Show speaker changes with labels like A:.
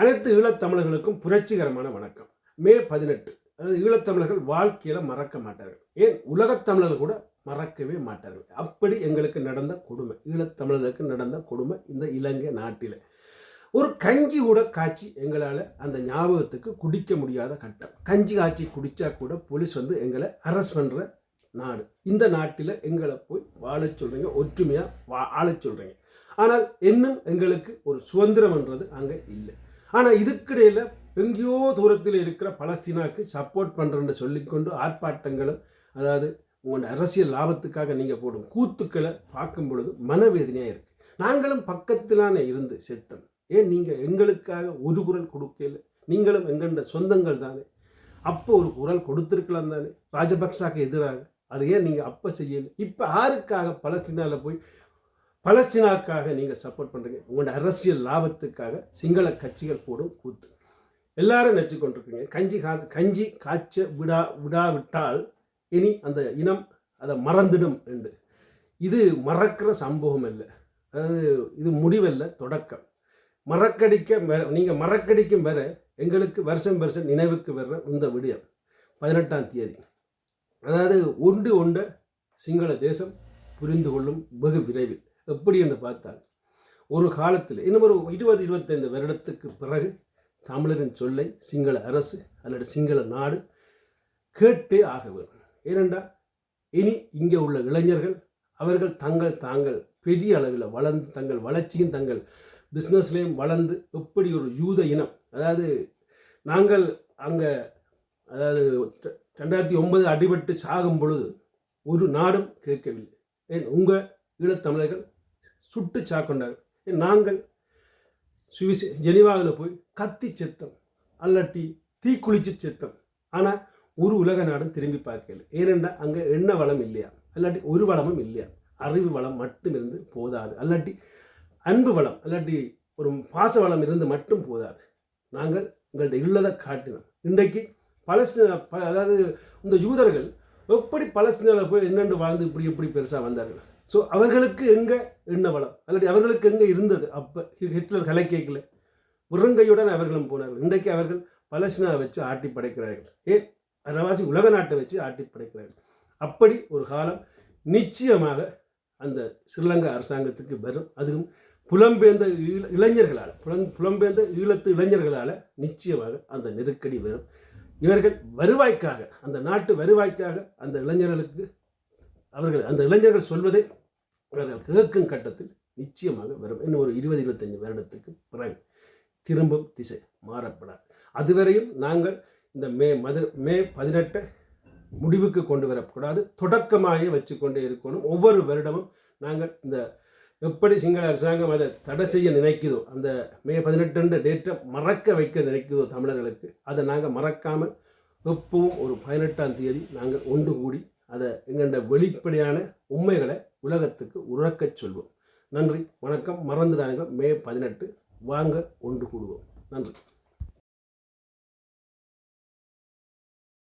A: அனைத்து ஈழத்தமிழர்களுக்கும் புரட்சிகரமான வணக்கம். மே பதினெட்டு. அதாவது ஈழத்தமிழர்கள் வாழ்க்கையில் மறக்க மாட்டார்கள். ஏன்? உலகத்தமிழர்கள் கூட மறக்கவே மாட்டார்கள். அப்படி எங்களுக்கு நடந்த கொடுமை ஈழத்தமிழர்களுக்கு நடந்த கொடுமை இந்த இலங்கை நாட்டில். ஒரு கஞ்சி கூட காய்ச்சி எங்களால் அந்த ஞாபகத்துக்கு குடிக்க முடியாத கட்டம். கஞ்சி காய்ச்சி குடித்தா கூட போலீஸ் வந்து எங்களை அரெஸ்ட் பண்ணுற நாடு. இந்த நாட்டில் எங்களை போய் வாழச் சொல்கிறீங்க ஒற்றுமையாக வா ஆளச் சொல்கிறீங்க ஆனால் இன்னும் எங்களுக்கு ஒரு சுதந்திரம்ன்றது அங்கே இல்லை. ஆனால் இதுக்கிடையில் எங்கேயோ தூரத்தில் இருக்கிற பலஸ்தீனாக்கு சப்போர்ட் பண்ணுறேன்னு சொல்லிக்கொண்டு ஆர்ப்பாட்டங்களும் அதாவது உங்களோட அரசியல் லாபத்துக்காக நீங்கள் போடும் கூத்துக்களை பார்க்கும் பொழுது மனவேதனையாக இருக்குது நாங்களும் பக்கத்திலான இருந்து செத்தம். ஏன்? நீங்கள் எங்களுக்காக ஒரு குரல் கொடுக்கல. நீங்களும் எங்கண்ட சொந்தங்கள் தானே. அப்போ ஒரு குரல் கொடுத்துருக்கலாம் தானே. ராஜபக்சாக்கு எதிராக. அது ஏன் நீங்கள் அப்போ செய்யலை? இப்போ யாருக்காக பலஸ்தீனாவில் போய் பலஸ்தீனாக்காக நீங்கள் சப்போர்ட் பண்ணுறீங்க உங்களோட அரசியல் லாபத்துக்காக சிங்கள கட்சிகள் போடும் கூத்து. எல்லாரும் நச்சு கொண்டிருக்கீங்க. கஞ்சி கா கஞ்சி காய்ச்ச விடா விடாவிட்டால் இனி அந்த இனம் அதை மறந்துடும் என்று. இது மறக்கிற சம்பவம் இல்லை அதாவது இது முடிவல்ல தொடக்கம். மறக்கடிக்க நீங்கள் மறக்கடிக்கும் வர எங்களுக்கு வருஷம் வருஷம் நினைவுக்கு வர்ற இந்த விடியம் பதினெட்டாம் தேதி. அதாவது ஒன்று ஒன்றை சிங்கள தேசம் புரிந்து கொள்ளும் வெகு விரைவில். எப்படி என்று பார்த்தால் ஒரு காலத்தில் இன்னும் ஒரு இருபது இருபத்தைந்து வருடத்துக்கு பிறகு தமிழரின் சொல்லை சிங்கள அரசு அல்லது சிங்கள நாடு கேட்டே ஆக வேண்டும். ஏனென்றால் இனி இங்கே உள்ள இளைஞர்கள் அவர்கள் தங்கள் தாங்கள் பெரிய அளவில் வளர்ந்து தங்கள் வளர்ச்சியும் தங்கள் பிஸ்னஸ்லேயும் வளர்ந்து எப்படி ஒரு யூத இனம் அதாவது நாங்கள் அங்கே அதாவது ரெண்டாயிரத்தி ஒன்பது அடிபட்டு சாகும் பொழுது ஒரு நாடும் கேட்கவில்லை. ஏன் உங்கள் ஈழத்தமிழர்கள் சுட்டு சாக்கொண்டார். நாங்கள் சுவிசே ஜெனிவாவில் போய் கத்தி செத்தம். அல்லட்டி தீக்குளிச்சு செத்தம். ஆனால் ஒரு உலக நாடும் திரும்பி பார்க்கல. ஏனென்றால் அங்கே எண்ண வளம் இல்லையா? அல்லாட்டி ஒரு வளமும் இல்லையா? அறிவு வளம் மட்டும் இருந்து போதாது. அல்லாட்டி அன்பு வளம் அல்லாட்டி ஒரு பாச வளம் இருந்து மட்டும் போதாது. நாங்கள் உங்கள்கிட்ட உள்ளதை காட்டினோம். இன்றைக்கு பலஸ்தீன ப அதாவது இந்த யூதர்கள் எப்படி பலஸ்தீனாவில் போய் என்னென்று வாழ்ந்து இப்படி எப்படி பெருசாக வந்தார்கள்? ஸோ அவர்களுக்கு எங்கே எண்ண வளம்? அல்லாட்டி அவர்களுக்கு எங்கே இருந்தது? அப்போ ஹிட்லர் கலை கேட்கல. உறங்கையுடன் அவர்களும் போனார்கள். இன்றைக்கு அவர்கள் பலஸ்தீனாவை வச்சு ஆட்டி படைக்கிறார்கள். ஏன்? அரவாசி உலக நாட்டை வச்சு ஆட்டி படைக்கிறார்கள். அப்படி ஒரு காலம் நிச்சயமாக அந்த ஸ்ரீலங்கா அரசாங்கத்துக்கு வரும். அதுவும் புலம்பெயர்ந்த ஈழ இளைஞர்களால் புலம் புலம்பெயர்ந்த ஈழத்து இளைஞர்களால் நிச்சயமாக அந்த நெருக்கடி வரும். இவர்கள் வருவாய்க்காக அந்த நாட்டு வருவாய்க்காக அந்த இளைஞர்களுக்கு அவர்கள் அந்த இளைஞர்கள் சொல்வதை அவர்கள் கேட்கும் கட்டத்தில் நிச்சயமாக வரும். இன்னும் ஒரு இருபது இருபத்தஞ்சு வருடத்துக்கு பிறகு திரும்பும் திசை மாறப்படாது. அதுவரையும் நாங்கள் இந்த மே மது மே பதினெட்டை முடிவுக்கு கொண்டு வரக்கூடாது. தொடக்கமாக வச்சுக்கொண்டே இருக்கணும். ஒவ்வொரு வருடமும் நாங்கள் இந்த எப்படி சிங்கள அரசாங்கம் அதை தடை செய்ய நினைக்குதோ அந்த மே பதினெட்டு டேட்டை மறக்க வைக்க நினைக்குதோ தமிழர்களுக்கு அதை நாங்கள் மறக்காமல் எப்பவும் ஒரு பதினெட்டாம் தேதி நாங்கள் ஒன்று கூடி அதை எங்கள்ட வெளிப்படையான உண்மைகளை உலகத்துக்கு உறக்கச் சொல்வோம். நன்றி. வணக்கம். மறந்துடாதீங்க. மே பதினெட்டு. வாங்க ஒன்று கூடுவோம். நன்றி.